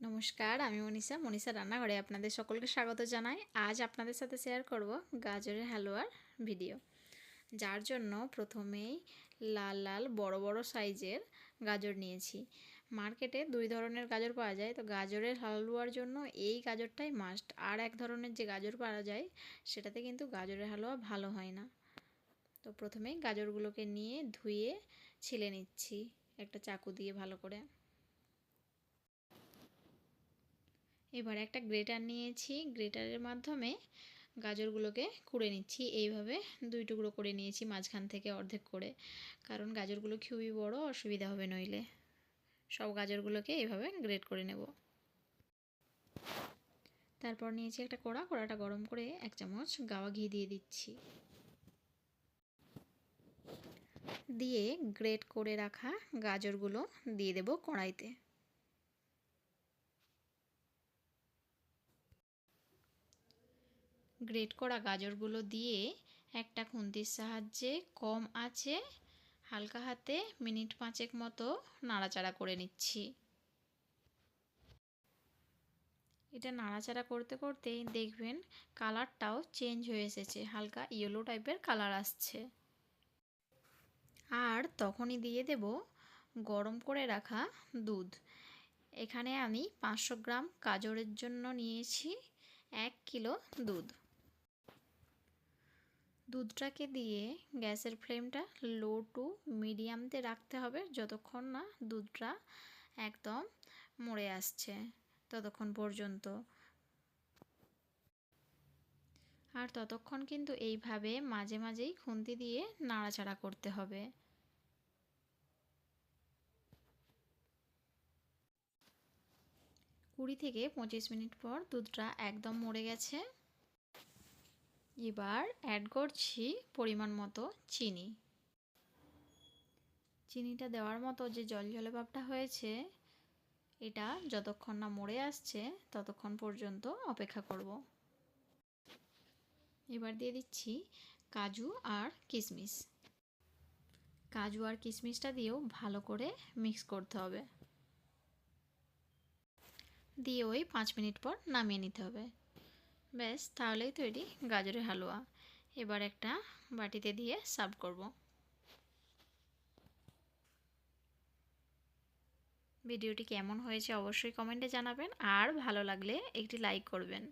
নমস্কার, আমি মনীষা। মনীষা রান্নাঘরে আপনাদের সকলকে স্বাগত জানাই। আজ আপনাদের সাথে শেয়ার করব গাজরের হালুয়ার ভিডিও যার জন্য প্রথমেই লাল লাল, বড় বড় সাইজের গাজর নিয়েছি। মার্কেটে দুই ধরনের গাজর পাওয়া যায়। তো গাজরের হালুয়ার জন্য এই গাজরটাই মাস্ট আর এক ধরনের যে গাজর পাওয়া যায়, সেটাতে কিন্তু গাজরের হালুয়া ভালো হয় না। তো প্রথমেই গাজরগুলোকে নিয়ে ধুয়ে ছিলে নিচ্ছি একটা চাকু দিয়ে ভালো করে। এবার একটা গ্রেটার নিয়েছি। গ্রেটারের মাধ্যমে গাজরগুলোকে কুড়ে নিচ্ছি। এইভাবে দুই টুকরো করে নিয়েছি মাঝখান থেকে অর্ধেক করে। কারণ গাজরগুলো খুবই বড়, অসুবিধা হবে নইলে। সব গাজরগুলোকে এইভাবে গ্রেট করে নেব। তারপর নিয়েছি একটা কড়া। কড়াটা গরম করে এক চামচ গাওয়া ঘি দিয়ে দিচ্ছি। দিয়ে গ্রেট করে রাখা গাজরগুলো দিয়ে দেব কড়াইতে। গ্রেট করা গাজরগুলো দিয়ে একটা খুন্তির সাহায্যে কম আছে, হালকা হাতে মিনিট পাঁচেক মতো নাড়াচাড়া করে নিচ্ছি। এটা নাড়াচাড়া করতে করতে দেখবেন কালারটাও চেঞ্জ হয়ে এসেছে, হালকা ইয়েলো টাইপের কালার আসছে। আর তখনই দিয়ে দেব গরম করে রাখা দুধ। এখানে আমি পাঁচশো গ্রাম গাজরের জন্য নিয়েছি এক কিলো দুধ। দুধটাকে দিয়ে গ্যাসের ফ্লেমটা লো টু মিডিয়ামতে রাখতে হবে যতক্ষণ না দুধটা একদম মরে আসছে, ততক্ষণ পর্যন্ত। আর ততক্ষণ কিন্তু এইভাবে মাঝে মাঝেই খুন্তি দিয়ে নাড়াচাড়া করতে হবে। কুড়ি থেকে পঁচিশ মিনিট পর দুধটা একদম মরে গেছে। এবার অ্যাড করছি পরিমাণ মতো চিনি। চিনিটা দেওয়ার মতো যে জল জলে ভাবটা হয়েছে, এটা যতক্ষণ না মরে আসছে, ততক্ষণ পর্যন্ত অপেক্ষা করব। এবার দিয়ে দিচ্ছি কাজু আর কিশমিশ কাজু আর কিশমিশটা দিয়েও ভালো করে মিক্স করতে হবে। দিয়ে ওই পাঁচ মিনিট পর নামিয়ে নিতে হবে। ব্যাস, তাহলেই তৈরি গাজরের হালুয়া। এবার একটা বাটিতে দিয়ে সার্ভ করব। ভিডিওটি কেমন হয়েছে অবশ্যই কমেন্টে জানাবেন, আর ভালো লাগলে একটি লাইক করবেন।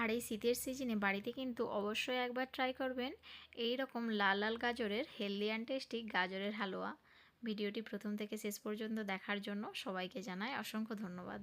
আর এই শীতের সিজনে বাড়িতে কিন্তু অবশ্যই একবার ট্রাই করবেন এই রকম লাল লাল গাজরের হেলদি অ্যান্ড টেস্টি গাজরের হালুয়া। ভিডিওটি প্রথম থেকে শেষ পর্যন্ত দেখার জন্য সবাইকে জানাই অসংখ্য ধন্যবাদ।